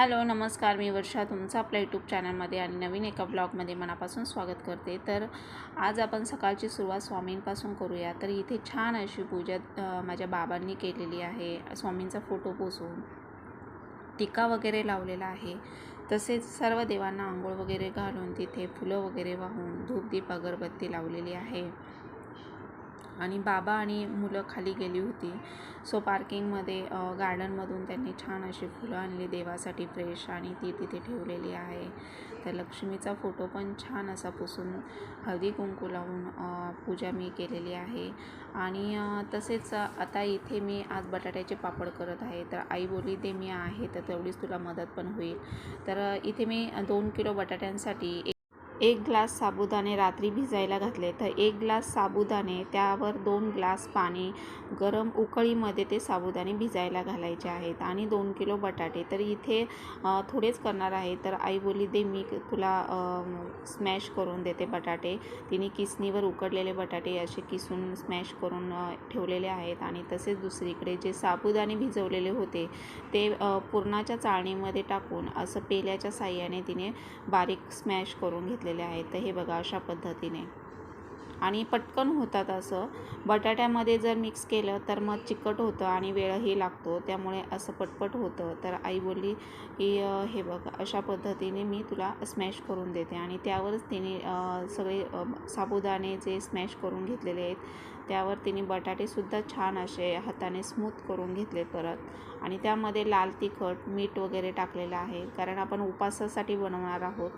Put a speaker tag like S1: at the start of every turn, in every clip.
S1: Hello नमस्कार. मी वर्षा तुमचं आपल्या यूट्यूब चॅनलमध्ये आणि नवीन एका ब्लॉगमध्ये मनापासून स्वागत करते. तर आज आपण सकाळची सुरुवात स्वामींपासून करूया. तर इथे छान अशी पूजा माझ्या बाबांनी केलेली आहे. स्वामींचा फोटो पोसून टिका वगैरे लावलेला आहे. तसेच सर्व देवांना आंघोळ वगैरे घालून तिथे फुलं वगैरे वाहून धूपदीप अगरबत्ती लावलेली आहे. आणि बाबा आणि मुलं खाली गेली होती. सो पार्किंगमध्ये गार्डनमधून त्यांनी छान अशी फुलं आणली देवासाठी फ्रेश आणि ती तिथे ठेवलेली आहे. तर लक्ष्मीचा फोटो पण छान असा पुसून हळदी कुंकू लावून पूजा मी केलेली आहे. आणि तसेच आता इथे मी आज बटाट्याचे पापड करत आहे. तर आई बोली ते मी आहे तर तेवढीच तुला मदत पण होईल. तर इथे मी दोन किलो बटाट्यांसाठी एक ग्लास साबुदाणे रात्री भिजायला घातले. तर एक ग्लास साबुदाणे त्यावर दोन ग्लास पाणी गरम उकळीमध्ये ते साबुदाणे भिजायला घालायचे आहेत. आणि दोन किलो बटाटे. तर इथे थोडेच करणार आहे. तर आई बोली दे मी तुला स्मॅश करून देते बटाटे. तिने किसणीवर उकडलेले बटाटे असे किसून स्मॅश करून ठेवलेले आहेत. आणि तसेच दुसरीकडे जे साबुदाणे भिजवलेले होते ते पुरणाच्या चाळणीमध्ये टाकून असं पेल्याच्या साह्याने तिने बारीक स्मॅश करून घेतलेले आहेत तर हे बघा अशा पद्धतीने. आणि पटकन होतात असं. बटाट्यामध्ये जर मिक्स केलं तर मग चिकट होतं आणि वेळही लागतो. त्यामुळे असं पटपट होतं. तर आई बोलली की हे बघ अशा पद्धतीने मी तुला स्मॅश करून देते. आणि त्यावरच तिने सगळे साबुदाणे जे स्मॅश करून घेतलेले आहेत त्यावर तिने बटाटेसुद्धा छान असे हाताने स्मूथ करून घेतले परत. आणि त्यामध्ये लाल तिखट मीठ वगैरे टाकलेलं आहे. कारण आपण उपासासाठी बनवणार आहोत.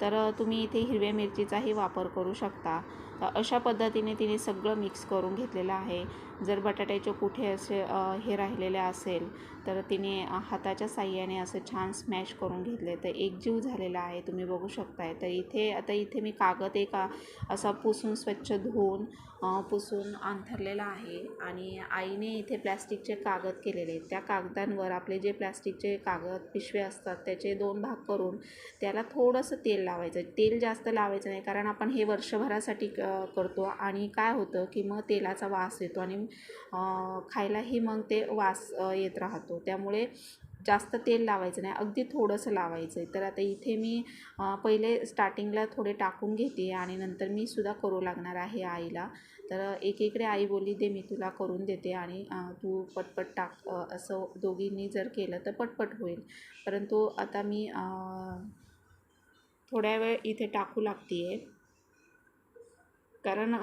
S1: तर तुम्ही इथे हिरव्या मिरचीचाही वापर करू शकता. तर अशा पद्धतीने तिने सगळं मिक्स करून घेतलेलं आहे. जर बटाट्याचे कुठे असे हे राहिलेले असेल तर तिने हाताच्या साह्याने असं छान स्मॅश करून घेतले. तर एकजीव झालेला आहे तुम्ही बघू शकताय. तर इथे आता इथे मी कागद एक असा पुसून स्वच्छ धुवून पुसून अंथरलेला आहे. आणि आईने इथे प्लॅस्टिकचे कागद केलेले त्या कागदांवर आपले जे प्लॅस्टिकचे कागद पिशवे असतात त्याचे दोन भाग करून त्याला थोडंसं तेल लावायचं. तेल जास्त लावायचं नाही कारण आपण हे वर्षभरासाठी क- करतो. आणि काय होतं की मग तेलाचा वास येतो आणि खायलाही मग ते वास येत राहतो. त्यामुळे जास्त तेल लावायचं नाही. अगदी थोडंसं लावायचं आहे तर आता इथे मी पहिले स्टार्टिंगला थोडे टाकून घेते आणि नंतर मी सुद्धा करू लागणार आहे आईला. तर एकीकडे आई बोलली दे मी तुला करून देते आणि तू पटपट टाक. असं दोघींनी जर केलं तर पटपट होईल. परंतु आता मी थोड्या वेळ इथे टाकू लागते आहे कारण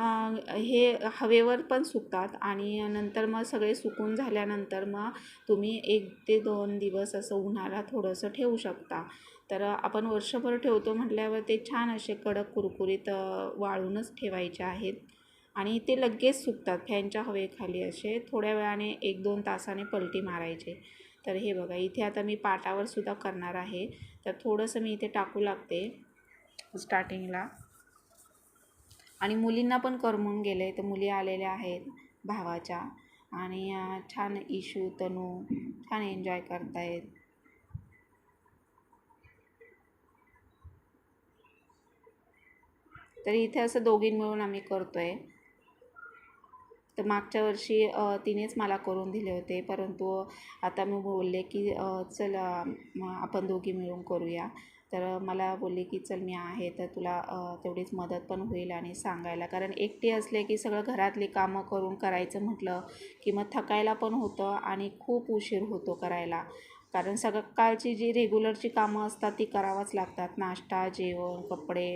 S1: हे हवेवर पण सुकतात आणि नंतर मग सगळे सुकून झाल्यानंतर मग तुम्ही एक ते दोन दिवस असं उन्हाला थोडंसं ठेवू शकता. तर आपण वर्षभर ठेवतो म्हटल्यावर ते छान असे कडक कुरकुरीत वाळूनच ठेवायचे आहेत. आणि ते लगेच सुकतात फॅनच्या हवेखाली असे थोड्या वेळाने एक दोन तासाने पलटी मारायचे. तर हे बघा इथे आता मी पाटावर सुद्धा करणार आहे. तर थोडंसं मी इथे टाकू लागते स्टार्टिंगला. आणि मुलींना पण करमून गेले तर मुली आलेल्या आहेत भावाच्या. आणि छान इशू तनू छान एन्जॉय करतायत. तर इथे असं दोघी मिळून आम्ही करतोय. तर मागच्या वर्षी तिनेच मला करून दिले होते परंतु आता मी बोलले की चल आपण दोघी मिळून करूया. तर मला बोलले की चल मी आहे तर तुला तेवढीच मदत पण होईल आणि सांगायला. कारण एकटी असले की सगळं घरातली कामं करून करायचं म्हटलं की मग थकायला पण होतं आणि खूप उशीर होतो करायला. कारण सकाळची जी रेग्युलरची कामं असतात ती करावंच लागतात. नाश्ता जेवण कपडे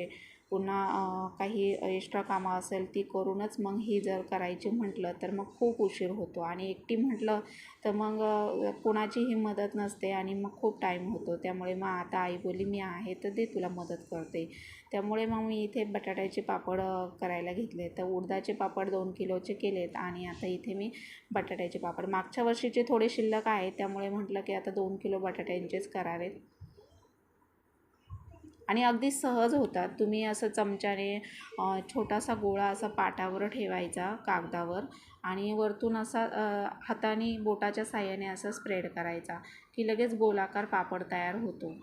S1: पुन्हा काही एक्स्ट्रा कामं असेल ती करूनच मग ही जर करायची म्हटलं तर मग खूप उशीर होतो. आणि एकटी म्हटलं तर मग कोणाचीही मदत नसते आणि मग खूप टाईम होतो. त्यामुळे मग आता आई बोली मी आहे तर दे तुला मदत करते. त्यामुळे मग मी इथे बटाट्याचे पापड करायला घेतले. तर उडदाचे पापड दोन किलोचे केलेत आणि आता इथे मी बटाट्याचे पापड. मागच्या वर्षीचे थोडे शिल्लक आहेत त्यामुळे म्हटलं की आता दोन किलो बटाट्यांचेच करावेत. आणि अगदी सहज होतात. तुम्ही असं चमच्याने छोटासा गोळा असा पाटावर ठेवायचा कागदावर आणि वरतून असा हाताने बोटाच्या साह्याने असा स्प्रेड करायचा की लगेच गोलाकार पापड तयार होतो.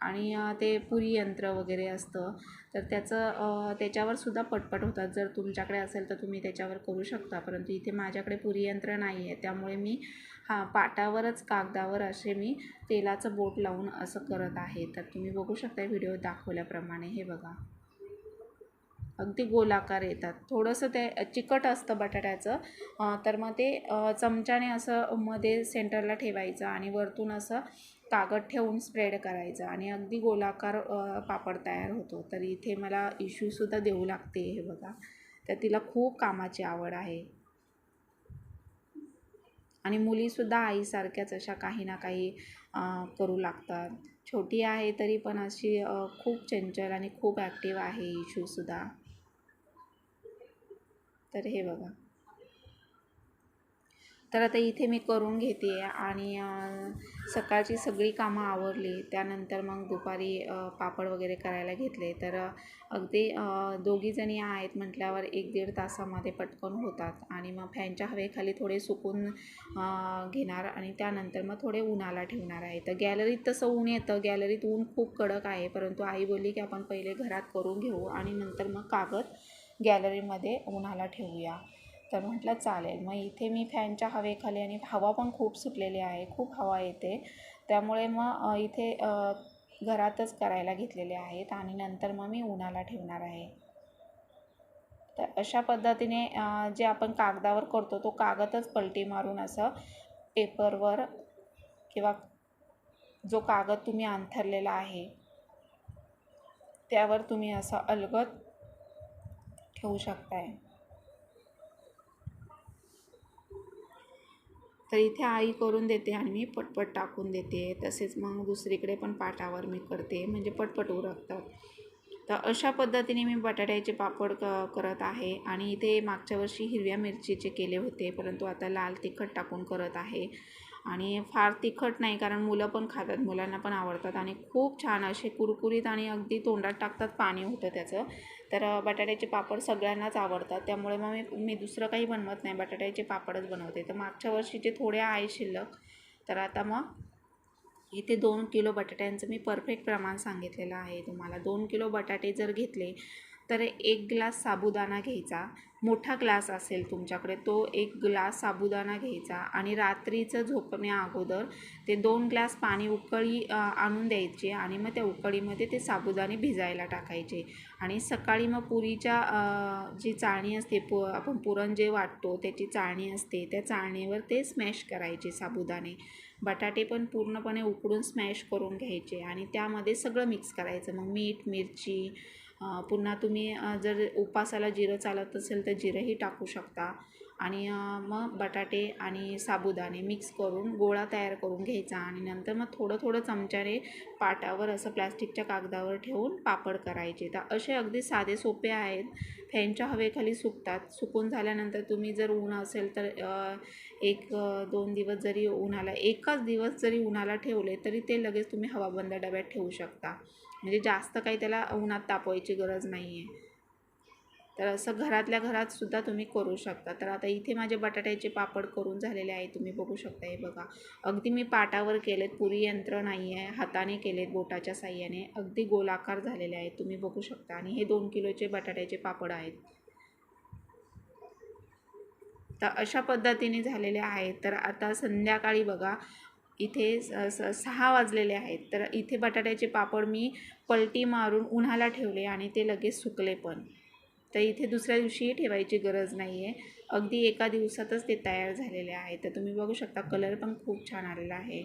S1: आणि ते पुरी यंत्र वगैरे असतं. तर त्याचं त्याच्यावर सुद्धा पटपट होतात. जर तुमच्याकडे असेल तर तुम्ही त्याच्यावर करू शकता. परंतु इथे माझ्याकडे पुरी यंत्र नाही आहे त्यामुळे मी हां पाटावरच कागदावर असे मी तेलाचं बोट लावून असं करत आहे. तर तुम्ही बघू शकता व्हिडिओ दाखवल्याप्रमाणे हे बघा. अगदी गोलाकार येतात. थोडंसं ते चिकट असतं बटाट्याचं. तर मग ते चमच्याने असं मध्ये सेंटरला ठेवायचं आणि वरतून असं कागद ठेवून स्प्रेड करायचं आणि अगदी गोलाकार पापड तयार होतो. तर इथे मला इश्यूसुद्धा देऊ लागते हे बघा. तर तिला खूप कामाची आवड आहे. आणि मुलीसुद्धा आईसारख्याच अशा काही ना काही करू लागतात. छोटी आहे तरी पण अशी खूप चंचल आणि खूप ॲक्टिव्ह आहे इशूसुद्धा तर हे बघा. तर आता इथे मी करून घेते आणि सकाळची सगळी कामं आवरली. त्यानंतर मग दुपारी पापड वगैरे करायला घेतले. तर अगदी दोघीजणी आहेत म्हटल्यावर एक दीड तासामध्ये पटकन होतात. आणि मग फॅनच्या हवेखाली थोडे सुकून घेणार आणि त्यानंतर मग थोडे उन्हाला ठेवणार आहे. तर गॅलरीत तसं ऊन येतं. गॅलरीत ऊन खूप कडक आहे. परंतु आई बोलली की आपण पहिले घरात करून घेऊ आणि नंतर मग कागद गॅलरीमध्ये उन्हाला ठेवूया. तर म्हटलं चालेल. मग इथे मी फॅनच्या हवेखाली आणि हवा पण खूप सुटलेली आहे. खूप हवा येते. त्यामुळे मग इथे घरातच करायला घेतलेले आहेत आणि नंतर मग मी उन्हाला ठेवणार आहे. तर अशा पद्धतीने जे आपण कागदावर करतो तो कागदच पलटी मारून असं पेपरवर किंवा जो कागद तुम्ही अंथरलेला आहे त्यावर तुम्ही असं अलगद ठेवू शकताय. तर इथे आई करून देते आणि मी पटपट टाकून देते. तसेच मग दुसरीकडे पण पाटावर मी करते. म्हणजे पटपट उरकतात. तर अशा पद्धतीने मी बटाट्याचे पापड क करत आहे. आणि इथे मागच्या वर्षी हिरव्या मिरचीचे केले होते. परंतु आता लाल तिखट टाकून करत आहे. आणि फार तिखट नाही कारण मुलं पण खातात. मुलांना पण आवडतात. आणि खूप छान असे कुरकुरीत आणि अगदी तोंडात टाकतात पाणी होतं त्याचं. तर बटाट्याचे पापड सगळ्यांनाच आवडतात. त्यामुळे मग मी मी दुसरं काही बनवत नाही. बटाट्याचे पापडच बनवते. तर मागच्या वर्षीचे थोडे आहे शिल्लक. तर आता मग इथे दोन किलो बटाट्यांचं मी परफेक्ट प्रमाण सांगितलेलं आहे तुम्हाला. दोन किलो बटाटे जर घेतले तर एक ग्लास साबुदाणा घ्यायचा. मोठा ग्लास असेल तुमच्याकडे तो एक ग्लास साबुदाणा घ्यायचा आणि रात्रीचं झोपण्या अगोदर ते दोन ग्लास पाणी उकळी आणून द्यायचे आणि मग त्या उकळीमध्ये ते साबुदाणे भिजायला टाकायचे. आणि सकाळी मग पुरीच्या जी चाळणी असते पु आपण पुरण जे वाटतो त्याची चाळणी असते त्या चाळणीवर ते स्मॅश करायचे साबुदाणे. बटाटे पण पूर्णपणे उकडून स्मॅश करून घ्यायचे आणि त्यामध्ये सगळं मिक्स करायचं. मग मीठ मिरची पुन्हा तुम्ही जर उपासाला जिरं चालत असेल तर जिरंही टाकू शकता. आणि मग बटाटे आणि साबुदाणे मिक्स करून गोळा तयार करून घ्यायचा. आणि नंतर मग थोडं थोडं चमच्याने पाटावर असं प्लॅस्टिकच्या कागदावर ठेवून पापड करायचे. तर असे अगदी साधे सोपे आहेत. फॅनच्या हवेखाली सुकतात. सुकून झाल्यानंतर तुम्ही जर ऊन असेल तर एक दोन दिवस जरी उन्हाला एकाच दिवस जरी उन्हाला ठेवले तरी ते लगेच तुम्ही हवाबंद डब्यात ठेवू शकता. म्हणजे जास्त काही त्याला उन्हात तापवायची गरज नाही आहे तर असं घरातल्या घरातसुद्धा तुम्ही करू शकता. तर आता इथे माझे बटाट्याचे पापड करून झालेले आहे तुम्ही बघू शकता हे बघा. अगदी मी पाटावर केलेत पुरी यंत्र नाही आहे हाताने केलेत बोटाच्या साह्याने. अगदी गोलाकार झालेले आहेत तुम्ही बघू शकता. आणि हे दोन किलोचे बटाट्याचे पापड आहेत. तर अशा पद्धतीने झालेले आहेत. तर आता संध्याकाळी बघा इथे स स सहा वाजलेले आहेत. तर इथे बटाट्याचे पापड मी पलटी मारून उन्हाला ठेवले आणि ते लगेच सुकले पण. तर इथे दुसऱ्या दिवशीही ठेवायची गरज नाही आहे अगदी एका दिवसातच ते तयार झालेले आहे तर तुम्ही बघू शकता कलर पण खूप छान आलेला आहे.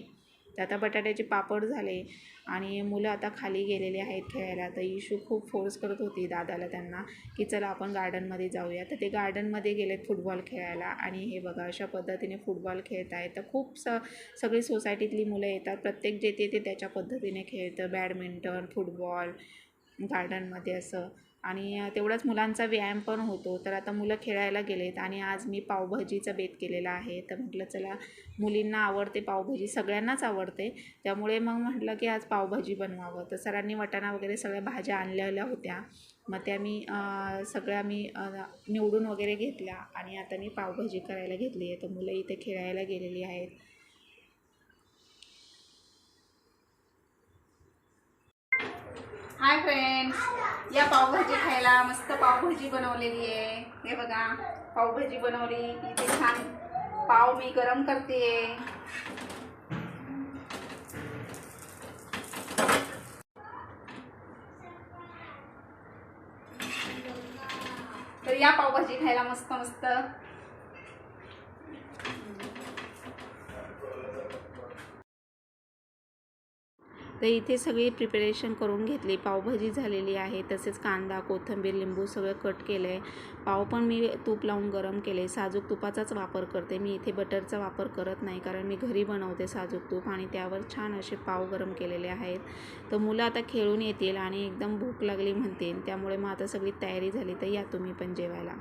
S1: तर आता बटाट्याचे पापड झाले आणि मुलं आता खाली गेलेले आहेत खेळायला. तर इशू खूप फोर्स करत होती दादाला त्यांना की चला आपण गार्डनमध्ये जाऊया. तर ते गार्डनमध्ये गेलेत फुटबॉल खेळायला आणि हे बघा अशा पद्धतीने फुटबॉल खेळत आहेत. तर खूप स सगळी सोसायटीतली मुलं येतात. प्रत्येक जे ते ते त्याच्या पद्धतीने खेळतं. बॅडमिंटन फुटबॉल गार्डनमध्ये असं. आणि तेवढाच मुलांचा व्यायाम पण होतो. तर आता मुलं खेळायला गेलेत आणि आज मी पावभाजीचा बेत केलेला आहे. तर म्हटलं चला मुलींना आवडते पावभाजी सगळ्यांनाच आवडते. त्यामुळे मग म्हटलं की आज पावभाजी बनवावं. तर सरांनी वटाणा वगैरे सगळ्या भाज्या आणलेल्या होत्या. मग त्या मी सगळ्या मी निवडून वगैरे घेतल्या आणि आता मी पावभाजी करायला घेतली आहे. तर मुलं इथे खेळायला गेलेली आहेत.
S2: हाय फ्रेंड्स या पावभाजी खायला मस्त पावभाजी बनवलेली आहे. हे बघा पावभाजी बनवली. इथे छान पाव मी गरम करते तर या पावभाजी खायला मस्त मस्त
S1: तर इथे सगळी प्रिपरेशन करून घेतली. पावभाजी झालेली आहे तसेच कांदा कोथिंबीर लिंबू सगळं कट केलं आहे पाव पण मी तूप लावून गरम केले साजूक तुपाचाच वापर करते. मी इथे बटरचा वापर करत नाही कारण मी घरी बनवते साजूक तूप आणि त्यावर छान असे पाव गरम केलेले आहेत. तर मुलं आता खेळून येतील आणि एकदम भूक लागली म्हणतील. त्यामुळे मग आता सगळी तयारी झाली तर या तुम्ही पण जेवायला.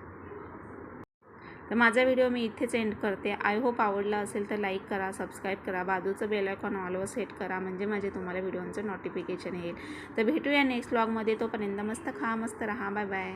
S1: तर माझा व्हिडिओ मी इथेच एंड करते. आय होप आवडला असेल तर लाईक करा सबस्क्राईब करा. बाजूचं बेल आयकॉन ऑलवर सेट करा म्हणजे माझे तुम्हाला व्हिडिओचं नोटिफिकेशन येईल. तर भेटूया नेक्स्ट ब्लॉगमध्ये तोपर्यंत मस्त खा मस्त राहा. Bye bye